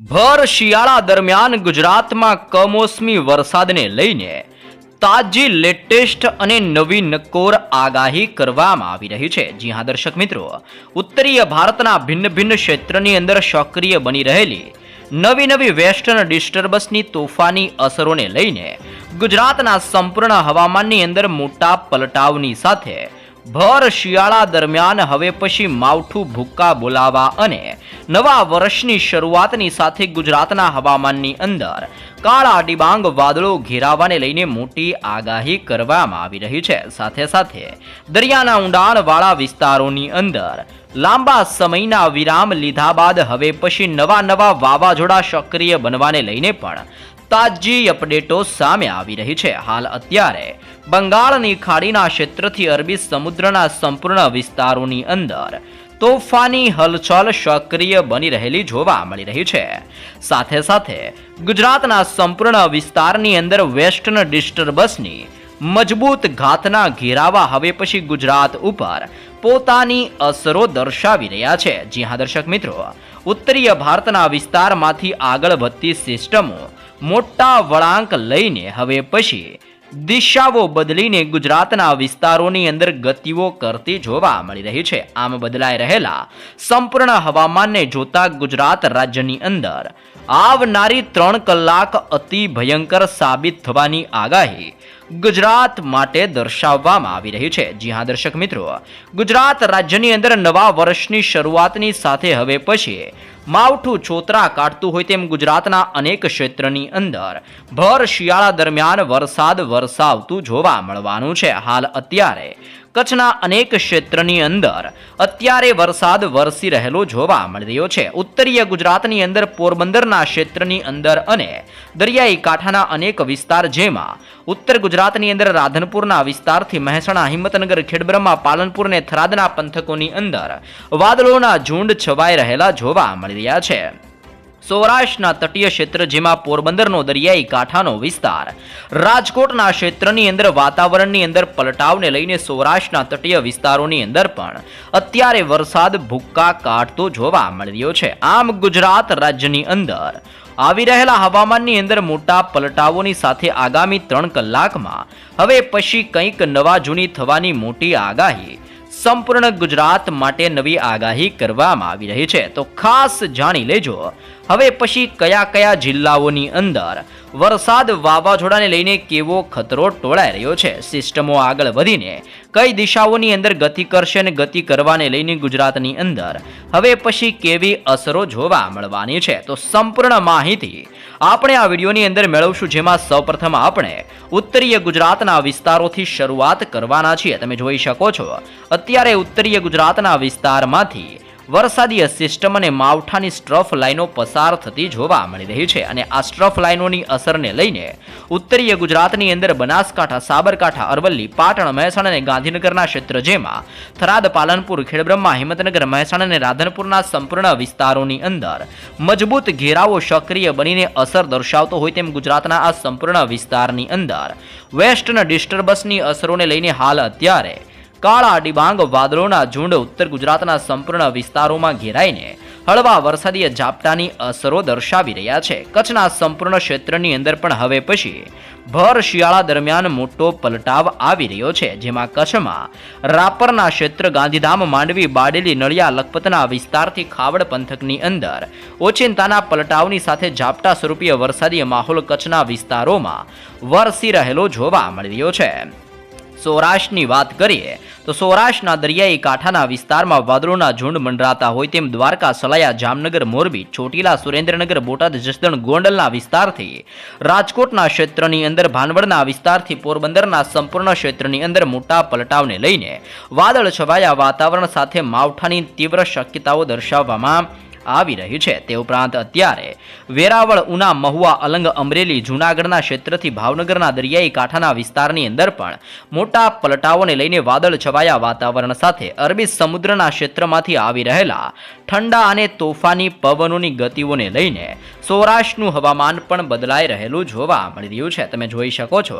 ભર શિયાળા દરમિયાન ગુજરાતમાં કમોસમી વરસાદને લઈને તાજી લેટેસ્ટ અને નવી નકોર આગાહી કરવામાં આવી રહી છે. જી હા, દર્શક મિત્રો, ઉત્તરીય ભારતના ભિન્ન ભિન્ન ક્ષેત્રની અંદર સક્રિય બની રહેલી નવી નવી વેસ્ટર્ન ડિસ્ટર્બન્સની તોફાની અસરોને લઈને ગુજરાતના સંપૂર્ણ હવામાનની અંદર મોટા પલટાવની સાથે ભર શિયાળા દરમિયાન હવે પછી માવઠું ભૂક્કા બોલાવા અને નવા વર્ષની શરૂઆતની સાથે ગુજરાતના હવામાનની અંદર કાળા ડિબાંગ વાદળો ઘેરાવાને લઈને મોટી આગાહી કરવામાં આવી રહી છે. સાથે સાથે દરિયાના ઊંડાણવાળા વિસ્તારોની અંદર લાંબા સમયના વિરામ લીધા બાદ હવે પછી નવા નવા વાવાઝોડા સક્રિય બનવાને લઈને પણ તાજી અપડેટો સામે આવી રહી છે. હાલ અત્યારે બંગાળની ખાડીના ક્ષેત્રથી અરબી સમુદ્રના સંપૂર્ણ વિસ્તારોની અંદર તોફાની હલચલ સક્રિય બની રહેલી જોવા મળી રહી છે. સાથે સાથે ગુજરાતના સંપૂર્ણ વિસ્તારની અંદર વેસ્ટર્ન ડિસ્ટર્બન્સની મજબૂત ઘાતના ઘેરાવા હવે પછી ગુજરાત ઉપર પોતાની અસરો દર્શાવી રહ્યા છે. જી હા, દર્શક મિત્રો, ઉત્તરીય ભારતના વિસ્તારમાંથી આગળ વધતી સિસ્ટમો મોટા વળાંક લઈને હવે પછી દિશાઓ બદલીને ગુજરાતના વિસ્તારોની અંદર ગતિઓ કરતી જોવા મળી રહી છે. આમ બદલાઈ રહેલા સંપૂર્ણ હવામાનને જોતા ગુજરાત રાજ્યની અંદર આવનારી ત્રણ કલાક અતિ ભયંકર સાબિત થવાની આગાહી ગુજરાત માટે દર્શાવવામાં આવી રહી છે. જી હા, દર્શક મિત્રો, ગુજરાત રાજ્યની અંદર નવા વર્ષની શરૂઆતની સાથે હવે પછી માવઠું છોતરા કાઢતું હોય તેમ ગુજરાતના અનેક ક્ષેત્રની અંદર. ભર શિયાળા દરમિયાન વરસાદ વરસાવતું જોવા મળવાનું છે. હાલ અત્યારે કચ્છના અનેક ક્ષેત્રની અંદર અત્યારે વરસાદ વરસી રહેલો જોવા મળી રહ્યો છે. ઉત્તરીય ગુજરાતની અંદર પોરબંદરના ક્ષેત્રની અંદર અને દરિયાઈ કાંઠાના અનેક વિસ્તાર જેમાં ઉત્તર ગુજરાતની અંદર રાધનપુરના વિસ્તારથી મહેસાણા, હિંમતનગર, ખેડબ્રહ્મા, પાલનપુર અને થરાદના પંથકોની અંદર વાદળોના ઝુંડ છવાઈ રહેલા જોવા મળી રહ્યા છે. સૌરાષ્ટ્રના તટીય ક્ષેત્ર જેમાં પોરબંદરનો દરિયાઈ કાંઠાનો વિસ્તાર. રાજકોટના ક્ષેત્રની અંદર વાતાવરણની અંદર પલટાવને લઈને સૌરાષ્ટ્રના તટીય વિસ્તારોની અંદર પણ અત્યારે વરસાદ ભૂક્કા કાઢતો જોવા મળી રહ્યો છે. આમ ગુજરાત રાજ્યની અંદર આવી રહેલા હવામાનની અંદર મોટા પલટાવોની સાથે આગામી ત્રણ કલાકમાં હવે પછી કંઈક નવા જૂની થવાની મોટી આગાહી સંપૂર્ણ ગુજરાત માટે નવી આગાહી કરવામાં આવી રહી છે. તો ખાસ જાણી લેજો. હવે પછી કયા કયા જિલ્લાઓની અંદર વરસાદ વાવાઝોડાને લઈને કેવો ખતરો ટોળાઈ રહ્યો છે? સિસ્ટમો આગળ વધીને કઈ દિશાઓની અંદર ગતિ કરશે અને ગતિ કરવાને લઈને ગુજરાતની અંદર? હવે પછી કેવી અસરો જોવા મળવાની છે? તો સંપૂર્ણ માહિતી આપણે આ વિડીયોની અંદર મેળવશું, જેમાં સૌપ્રથમ આપણે ઉત્તરીય ગુજરાતના વિસ્તારોથી શરૂઆત કરવાના છીએ. તમે જોઈ શકો છો, અત્યારે ઉત્તરીય ગુજરાતના વિસ્તારમાંથી વરસાદીય સિસ્ટમ અને માવઠાની સ્ટ્રફ લાઈનો પસાર થતી જોવા મળી રહી છે અને આ સ્ટ્રફ લાઇનોની અસરને લઈને ઉત્તરીય ગુજરાતની અંદર બનાસકાંઠા, સાબરકાંઠા, અરવલ્લી, પાટણ, મહેસાણા અને ગાંધીનગરના ક્ષેત્ર જેમાં થરાદ, પાલનપુર, ખેડબ્રહ્મા, હિંમતનગર, મહેસાણા અને રાધનપુરના સંપૂર્ણ વિસ્તારોની અંદર મજબૂત ઘેરાવો સક્રિય બનીને અસર દર્શાવતો હોય તેમ ગુજરાતના આ સંપૂર્ણ વિસ્તારની અંદર વેસ્ટર્ન ડિસ્ટર્બન્સની અસરોને લઈને હાલ અત્યારે કાળા ડિબાંગ વાદળોના ઝુંડ ઉત્તર ગુજરાતના સંપૂર્ણ વિસ્તારોમાં ઘેરાઈને હળવા વરસાદીય ઝાપટાની અસરો દર્શાવી રહ્યા છે. કચ્છના સંપૂર્ણ ક્ષેત્રની અંદર પણ હવે પછી ભર શિયાળા દરમિયાન મોટો પલટાવ આવી રહ્યો છે, જેમાં કચ્છમાં રાપરના ક્ષેત્ર ગાંધીધામ, માંડવી, બાડેલી, નળિયા, લખપતના વિસ્તારથી ખાવડ પંથકની અંદર ઓચિંતાના પલટાવની સાથે ઝાપટા સ્વરૂપીય વરસાદીય માહોલ કચ્છના વિસ્તારોમાં વરસી રહેલો જોવા મળી રહ્યો છે. સૌરાષ્ટ્રની વાત કરીએ, તો સૌરાષ્ટ્રના દરિયાઈ કાંઠાના વિસ્તારમાં વાદળોના ઝુંડ મંડરાતા હોય તેમ દ્વારકા, સલાયા, જામનગર, મોરબી, ચોટીલા, સુરેન્દ્રનગર, બોટાદ, જસદણ, ગોંડલના વિસ્તારથી, રાજકોટના ક્ષેત્રની અંદર ભાનવડના વિસ્તારથી પોરબંદરના સંપૂર્ણ ક્ષેત્રની અંદર મોટા પલટાવને લઈને વાદળ છવાયા વાતાવરણ સાથે માવઠાની તીવ્ર શક્યતાઓ દર્શાવવામાં આવી રહી છે. તે ઉપરાંત અત્યારે વેરાવળ, ઉના, મહુવા, અલંગ, અમરેલી, જૂનાગઢના ક્ષેત્રથી ભાવનગરના દરિયાઈ કાંઠાના વિસ્તારની અંદર પણ મોટા પલટાઓને લઈને વાદળ છવાયા વાતાવરણ સાથે અરબી સમુદ્રના ક્ષેત્રમાંથી આવી રહેલા ઠંડા અને તોફાની પવનોની ગતિઓને લઈને સૌરાષ્ટ્રનું હવામાન પણ બદલાઈ રહેલું જોવા મળી રહ્યું છે. તમે જોઈ શકો છો,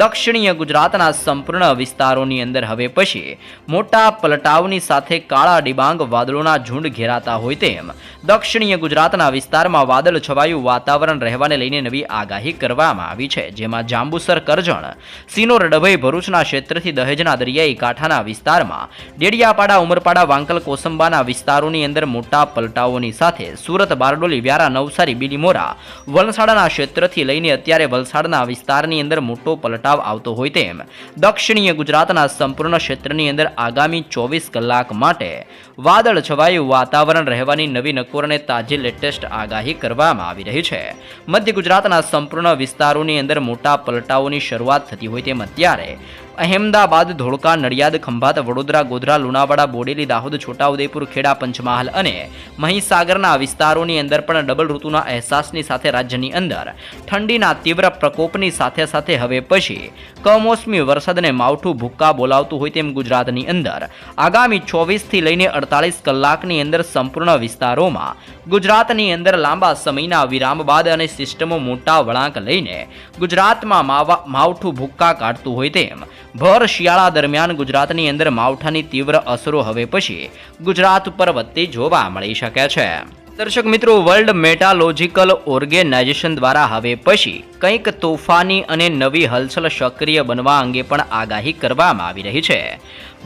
દક્ષિણીય ગુજરાતના સંપૂર્ણ વિસ્તારોની અંદર હવે પછી મોટા પલટાવની સાથે કાળા ડિબાંગ વાદળોના ઝુંડ ઘેરાતા હોય તેમ દક્ષિણીય ગુજરાતના વિસ્તારમાં વાદળ છવાયું વાતાવરણ રહેવાને લઈને નવી આગાહી કરવામાં આવી છે. જેમાં જાંબુસર કરજણ, સિનોર ડભઈ ભરૂચના ક્ષેત્રથી દહેજના દરિયાઈ કાંઠાના વિસ્તારમાં, ડેડિયાપાડા, ઉમરપાડા, વાંકલ, કોસંબાના વિસ્તારોની અંદર મોટા પલટાઓની સાથે સુરત, બારડોલી, વ્યારા, નવસારી બીલીમોરા વલસાડના ક્ષેત્રથી લઈને અત્યારે વલસાડના વિસ્તારની અંદર મોટો પલટાવ આવતો હોય તેમ, દક્ષિણીય ગુજરાતના સંપૂર્ણ ક્ષેત્રની અંદર આગામી ચોવીસ કલાક માટે વાદળ છવાયું વાતાવરણ રહેવાની નવી નકોર અને તાજી લેટેસ્ટ આગાહી કરવામાં આવી રહી છે. મધ્ય ગુજરાતના સંપૂર્ણ વિસ્તારોની અંદર મોટા પલટાઓની શરૂઆત થતી હોય તેમ અત્યારે અહેમદાબાદ, ધોળકા, નડિયાદ, ખંભાત, વડોદરા, ગોધરા, લુણાવાડા, બોડેલી, દાહોદ, છોટાઉદેપુર, ખેડા, પંચમહાલ અને મહીસાગરના વિસ્તારોની અંદર પણ ડબલ ઋતુના અહેસાસની સાથે રાજ્યની અંદર, ઠંડીના તીવ્ર પ્રકોપની સાથે સાથે હવે પછી, કમોસમી વરસાદને માવઠું ભૂક્કા બોલાવતું હોય તેમ ગુજરાતની અંદર, આગામી ચોવીસથી લઈને અડતાલીસ કલાકની અંદર સંપૂર્ણ વિસ્તારોમાં, ગુજરાતની અંદર લાંબા સમયના વિરામ બાદ અને સિસ્ટમો મોટા વળાંક લઈને, ગુજરાતમાં માવા, માવઠું ભૂક્કા કાઢતું હોય તેમ, ભર શિયાળા દરમિયાન ગુજરાતની અંદર માવઠાની તીવ્ર અસરો હવે પછી, ગુજરાત ઉપર વધતી જોવા મળી શકે છે. દર્શક મિત્રો વર્લ્ડ મેટાલોજિકલ ઓર્ગેનાઇઝેશન દ્વારા હવે પછી કંઈક તોફાની અને નવી હલચલ સક્રિય બનવા અંગે પણ આગાહી કરવામાં આવી રહી છે.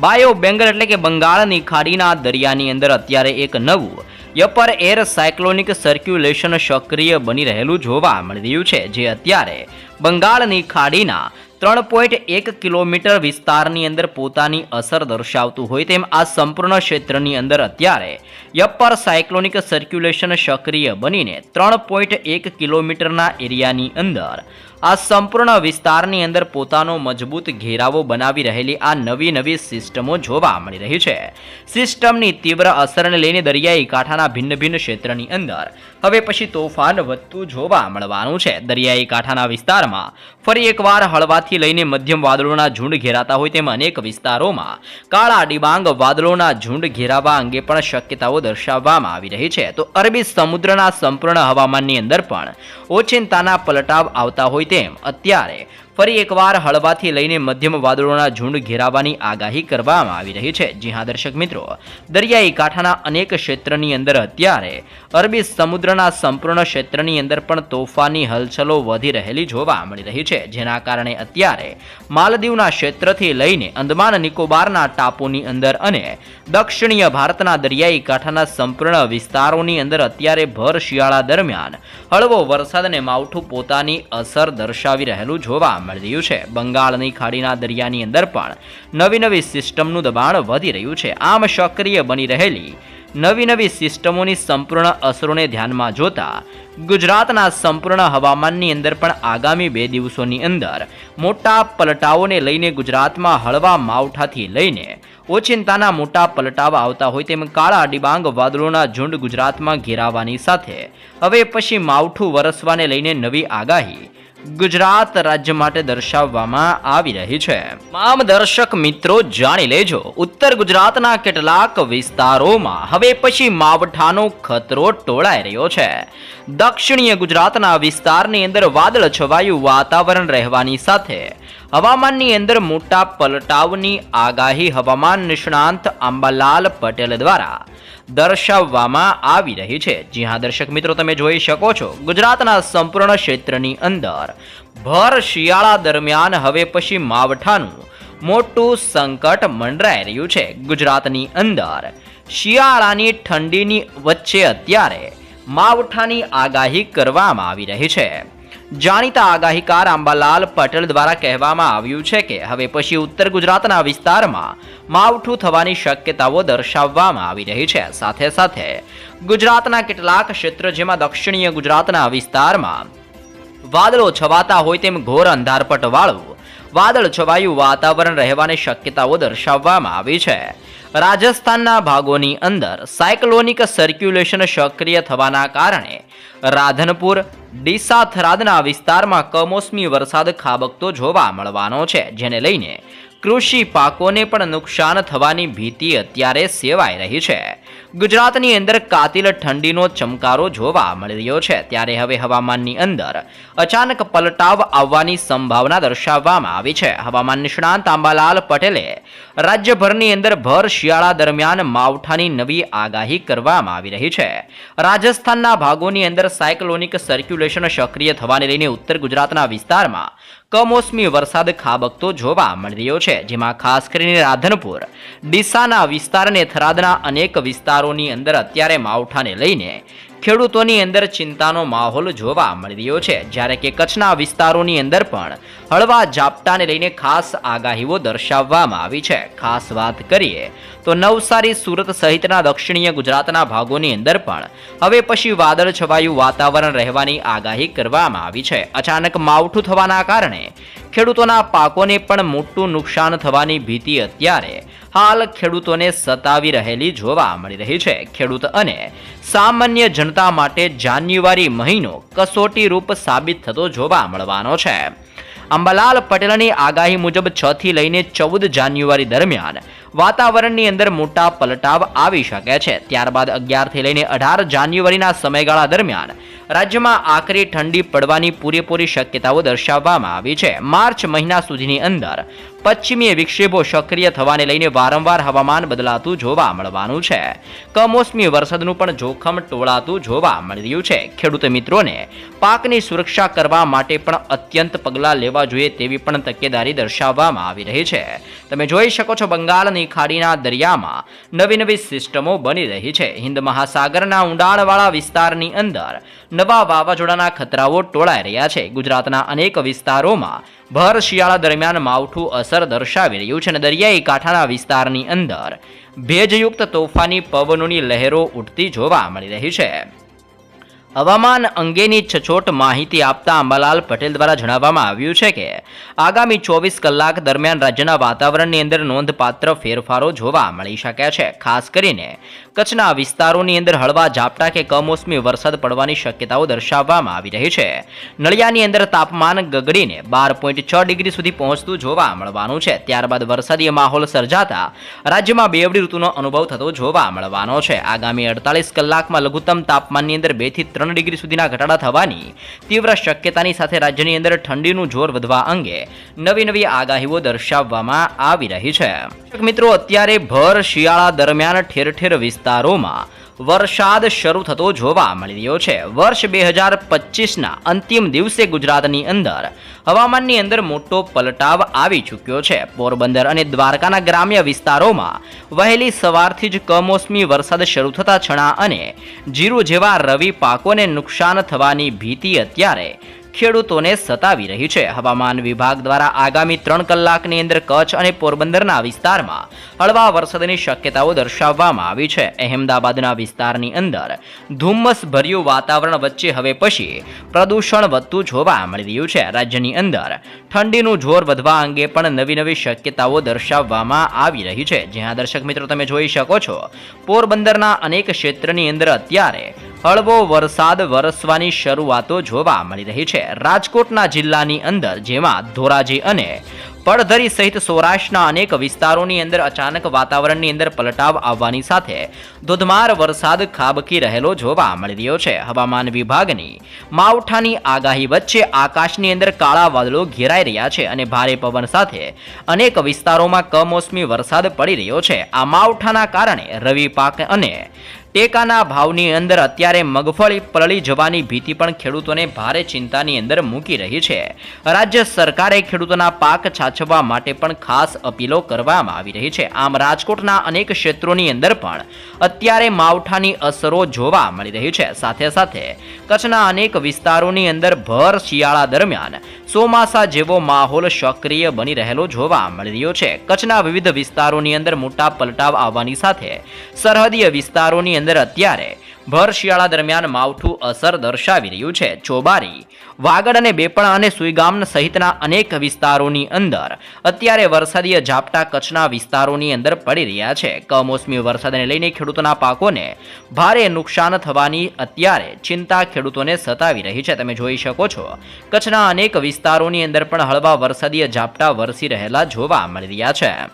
બાયો બેંગલ એટલે કે બંગાળની ખાડીના દરિયાની અંદર અત્યારે એક નવું યપર એર સાયક્લોનિક સર્ક્યુલેશન સક્રિય બની રહેલું જોવા મળી રહ્યું છે, જે અત્યારે બંગાળની ખાડીના ત્રણ પોઈન્ટ એક કિલોમીટર વિસ્તારની અંદર પોતાની અસર દર્શાવતું હોય તેમ આ સંપૂર્ણ ક્ષેત્રની અંદર અત્યારે યપ્પર સાયક્લોનિક સર્ક્યુલેશન સક્રિય બનીને ત્રણ પોઈન્ટ એક કિલોમીટરના એરિયાની અંદર આ સંપૂર્ણ વિસ્તારની અંદર પોતાનો મજબૂત ઘેરાવો બનાવી રહેલી આ નવી નવી સિસ્ટમો જોવા મળી રહી છે. સિસ્ટમની તીવ્ર અસરને લઈને દરિયાઈ કાંઠાના ભિન્ન ભિન્ન ક્ષેત્રની અંદર. હવે પછી તોફાન વધતું જોવા મળવાનું છે. દરિયાઈ કાંઠાના વિસ્તારમાં ફરી એકવાર હળવાથી લઈને મધ્યમ વાદળોના ઝુંડ ઘેરાતા હોય તેમ અનેક વિસ્તારોમાં કાળા ડિબાંગ વાદળોના ઝુંડ ઘેરાવા અંગે પણ શક્યતાઓ દર્શાવવામાં આવી રહી છે. તો અરબી સમુદ્રના સંપૂર્ણ હવામાનની અંદર પણ ઓચિંતાના પલટાવ આવતા હોય તેમ અત્યારે ફરી એકવાર હળવાથી લઈને મધ્યમ વાદળોના ઝુંડ ઘેરાવાની આગાહી કરવામાં આવી રહી છે. જી હા, દર્શક મિત્રો, દરિયાઈ કાંઠાના અનેક ક્ષેત્રની અંદર અત્યારે અરબી સમુદ્રના સંપૂર્ણ ક્ષેત્રની અંદર પણ તોફાની હલચલો વધી રહેલી જોવા મળી રહી છે. જેના કારણે અત્યારે માલદીવના ક્ષેત્રથી લઈને અંદમાન નિકોબારના ટાપુની અંદર અને દક્ષિણીય ભારતના દરિયાઈ કાંઠાના સંપૂર્ણ વિસ્તારોની અંદર અત્યારે ભર શિયાળા દરમિયાન હળવો વરસાદ અને માવઠું પોતાની અસર દર્શાવી રહેલું જોવા મળી છે. બંગાળની ખાડીના દરિયાની અંદર પણ નવી નવી સિસ્ટમનું દબાણ વધી રહ્યું છે. આમ સક્રિય બની રહેલી નવી નવી સિસ્ટમોની સંપૂર્ણ અસરોને ધ્યાનમાં જોતા ગુજરાતના સંપૂર્ણ હવામાનની અંદર પણ આગામી બે દિવસોની અંદર મોટા પલટાઓને લઈને ગુજરાતમાં હળવા માવઠાથી લઈને ઓચિંતાના મોટા પલટાવા આવતા હોય તેમ કાળા ડિબાંગ વાદળોના ઝુંડ ગુજરાતમાં ઘેરાવાની સાથે હવે પછી માવઠું વરસવાને લઈને નવી આગાહી ગુજરાત રાજ્ય માટે દર્શાવવામાં આવી રહી છે. તમામ મિત્રો, જાણી લેજો, ઉત્તર ગુજરાતના કેટલાક વિસ્તારોમાં હવે પછી માવઠાનો ખતરો ટોળાઈ રહ્યો છે. દક્ષિણીય ગુજરાતના વિસ્તારની અંદર વાદળ છવાયું વાતાવરણ રહેવાની સાથે હવામાનની અંદર મોટા પલટાવની આગાહી હવામાન નિષ્ણાંત અંબાલાલ પટેલ દ્વારા દર્શાવવામાં આવી રહી છે. જી હા, દર્શક મિત્રો, તમે જોઈ શકો છો. ગુજરાતના સંપૂર્ણ ક્ષેત્રની અંદર ભર શિયાળા દરમિયાન હવે પછી માવઠાનું મોટું સંકટ મંડરાઈ રહ્યું છે. ગુજરાતની અંદર શિયાળાની ઠંડીની વચ્ચે અત્યારે માવઠાની આગાહી કરવામાં આવી રહી છે. જાણીતા આગાહીકાર આંબાલાલ પટેલ દ્વારા કહેવામાં આવ્યું છે કે હવે પછી ઉત્તર ગુજરાતના વિસ્તારમાં માવઠું થવાની શક્યતાઓ દર્શાવવામાં આવી રહી છે. સાથે સાથે ગુજરાતના કેટલાક ક્ષેત્ર જેમાં દક્ષિણીય ગુજરાતના વિસ્તારમાં વાદળો છવાતા હોય તેમ ઘોર અંધારપટવાળું વાદળ છવાયું વાતાવરણ રહેવાની શક્યતાઓ દર્શાવવામાં આવી છે. રાજસ્થાનના ભાગોની અંદર સાયક્લોનિક સર્ક્યુલેશન સક્રિય થવાના કારણે રાધનપુર ડીસા થરાદના વિસ્તારમાં કમોસમી વરસાદ ખાબકતો જોવા મળવાનો છે, જેને લઈને કૃષિ પાકોને પણ નુકસાન થવાની ભીતિ અત્યારે સેવાઈ રહી છે. ગુજરાતની અંદર કાતિલ ઠંડીનો ચમકારો જોવા મળી રહ્યો છે. ત્યારે હવે હવામાનની અંદર અચાનક પલટાવ આવવાની સંભાવના દર્શાવવામાં આવી છે. હવામાન નિષ્ણાંત આંબાલાલ પટેલે રાજ્યભરની અંદર ભર શિયાળા દરમિયાન માવઠાની નવી આગાહી કરવામાં આવી રહી છે. રાજસ્થાનના ભાગોની અંદર સાયક્લોનિક સર્ક્યુલેશન સક્રિય થવાને લઈને ઉત્તર ગુજરાતના વિસ્તારમાં કમોસમી વરસાદ ખાબકતો જોવા મળી રહ્યો છે. જેમાં ખાસ કરીને રાધનપુર, ડીસાના વિસ્તાર અને થરાદના અનેક વિસ્તારોની અંદર અત્યારે માવઠાને લઈને ખેડૂતોની અંદર ચિંતાનો માહોલ જોવા મળી રહ્યો છે. જ્યારે કે કચ્છના વિસ્તારોની અંદર પણ હળવા ઝાપટાને લઈને ખાસ આગાહીઓ દર્શાવવામાં આવી છે. ખાસ વાત કરીએ તો નવસારી, સુરત સહિતના દક્ષિણીય ગુજરાતના ભાગોની અંદર પણ હવે પછી વાદળ છવાયું વાતાવરણ રહેવાની આગાહી કરવામાં આવી છે. અચાનક માવઠું થવાના કારણે ખેડૂતોના પાકોને પણ મોટું નુકસાન થવાની ભીતિ અત્યારે હાલ ખેડૂતોને સતાવી રહેલી જોવા મળી રહી છે. ખેડૂત અને સામાન્ય જનતા માટે જાન્યુઆરી મહિનો કસોટી રૂપ સાબિત થતો જોવા મળવાનો છે. અંબાલાલ પટેલની આગાહી મુજબ છ થી લઈને ચૌદ જાન્યુઆરી દરમિયાન વાતાવરણની અંદર મોટા પલટાવ આવી શકે છે. ત્યારબાદ અગિયારથી લઈને અઢાર જાન્યુઆરીના સમયગાળા દરમિયાન રાજ્યમાં આકરી ઠંડી પડવાની પૂરેપૂરી શક્યતાઓ દર્શાવવામાં આવી છે. માર્ચ મહિના સુધીની અંદર પશ્ચિમીય વિક્ષેપો સક્રિય થવાને લઈને વારંવાર હવામાન બદલાતું જોવા મળવાનું છે. કમોસમી વરસાદનું પણ જોખમ ટોળાતું જોવા મળી રહ્યું છે. ખેડૂત મિત્રોને પાકની સુરક્ષા કરવા માટે પણ અત્યંત પગલાં લેવા જોઈએ તેવી પણ તકેદારી દર્શાવવામાં આવી રહી છે. તમે જોઈ શકો છો બંગાળની ખાડીના દરિયામાં નવી નવી સિસ્ટમો બની રહી છે. હિન્દ મહાસાગરના ઊંડાણવાળા વિસ્તારની અંદર નવા વાવાઝોડાના ખતરાઓ ટોળાઈ રહ્યા છે. ગુજરાતના અનેક વિસ્તારોમાં ભર શિયાળા દરમિયાન માવઠું અસર દર્શાવી રહ્યું છે અને દરિયાઈ કાંઠાના વિસ્તારની અંદર ભેજયુક્ત તોફાની પવનોની લહેરો ઉઠતી જોવા મળી રહી છે. હવામાન અંગેની છછોટ માહિતી આપતા અંબાલાલ પટેલ દ્વારા જણાવવામાં આવ્યું છે કે, આગામી ચોવીસ કલાક દરમિયાન રાજ્યના વાતાવરણની અંદર નોંધપાત્ર ફેરફારો જોવા મળી શકે છે. ખાસ કરીને, કચ્છના વિસ્તારોની અંદર હળવા ઝાપટા કે કમોસમી વરસાદ પડવાની શક્યતાઓ દર્શાવવામાં આવી રહી છે. નળિયાની અંદર તાપમાન ગગડીને બાર પોઈન્ટ છ ડિગ્રી સુધી પહોંચતું જોવા મળવાનું છે. ત્યારબાદ વરસાદી માહોલ સર્જાતા રાજ્યમાં બેવડી ઋતુનો અનુભવ થતો જોવા મળવાનો છે. આગામી અડતાલીસ કલાકમાં લઘુત્તમ તાપમાનની અંદર બેથી ત્રણ ડિગ્રી સુધીના ઘટાડા થવાની તીવ્ર શક્યતાની સાથે રાજ્યની અંદર ઠંડીનું જોર વધવા અંગે નવી નવી આગાહીઓ દર્શાવવામાં આવી રહી છે. મિત્રો, અત્યારે ભર શિયાળા દરમિયાન ઠેર ઠેર વિસ્તારોમાં વરસાદ શરૂ થતો જોવા મળી રહ્યો છે. વર્ષ બે હજાર પચીસના અંતિમ દિવસે ગુજરાતની અંદર હવામાનની અંદર મોટો પલટાવ આવી ચૂક્યો છે. પોરબંદર અને દ્વારકાના ગ્રામ્ય વિસ્તારોમાં વહેલી સવારથી જ કમોસમી વરસાદ શરૂ થતા છણા અને જીરું જેવા રવિ પાકોને નુકસાન થવાની ભીતિ અત્યારે ખેડૂતોને સતાવી રહી છે. હવામાન વિભાગ દ્વારા આગામી ત્રણ કલાકની અંદર કચ્છ અને પોરબંદરના વિસ્તારમાં હળવા વરસાદની શક્યતાઓ દર્શાવવામાં આવી છે. અહેમદાબાદના વિસ્તારની અંદર ધુમ્મસ ભર્યું વાતાવરણ વચ્ચે હવે પછી પ્રદૂષણ વધતું જોવા મળી રહ્યું છે. રાજ્યની અંદર ઠંડીનું જોર વધવા અંગે પણ નવી નવી શક્યતાઓ દર્શાવવામાં આવી રહી છે. જ્યાં દર્શક મિત્રો તમે જોઈ શકો છો, પોરબંદરના અનેક ક્ષેત્રની અંદર અત્યારે હળવો વરસાદ વરસવાની શરૂઆતો જોવા મળી રહી છે. રાજકોટના જિલ્લાની અંદર જેમાં ધોરાજી અને પડધરી સહિત સૌરાષ્ટ્રના અનેક વિસ્તારોની અંદર અચાનક વાતાવરણની અંદર પલટાવ આવવાની સાથે ધોધમાર વરસાદ ખાબકી રહેલો જોવા મળી રહ્યો છે. હવામાન વિભાગની માવઠાની આગાહી વચ્ચે આકાશની અંદર કાળા વાદળો ઘેરાઈ રહ્યા છે અને ભારે પવન સાથે અનેક વિસ્તારોમાં કમોસમી વરસાદ પડી રહ્યો છે. આ માવઠાના કારણે રવિ પાક અને ટેકાના ભાવની અંદર અત્યારે મગફળી પલળી જવાની ભીતિ પણ ખેડૂતોને ભારે ચિંતાની અંદર મૂકી રહી છે. રાજ્ય સરકારે ખેડૂતોના પાક છાછવવા માટે પણ ખાસ અપીલો કરવામાં આવી રહી છે. આમ રાજકોટના અનેક ક્ષેત્રોની અંદર પણ અત્યારે માવઠાની અસરો જોવા મળી રહી છે. સાથે સાથે કચ્છના અનેક વિસ્તારોની અંદર ભર શિયાળા દરમિયાન ચોમાસા જેવો માહોલ સક્રિય બની રહેલો જોવા મળી રહ્યો છે. કચ્છના વિવિધ વિસ્તારોની અંદર મોટા પલટાવ આવવાની સાથે સરહદીય વિસ્તારોની અંદર અત્યારે ભર શિયાળા દરમિયાન માવઠું અસર દર્શાવી રહ્યું છે. ચોબારી, વાગડ અને બેપણા અને સુઈગામ સહિતના અનેક વિસ્તારોની અંદર અત્યારે વરસાદીય ઝાપટા કચ્છના વિસ્તારોની અંદર પડી રહ્યા છે. કમોસમી વરસાદને લઈને ખેડૂતોના પાકોને ભારે નુકસાન થવાની અત્યારે ચિંતા ખેડૂતોને સતાવી રહી છે. તમે જોઈ શકો છો, કચ્છના અનેક વિસ્તારોની અંદર પણ હળવા વરસાદીય ઝાપટા વરસી રહેલા જોવા મળી રહ્યા છે.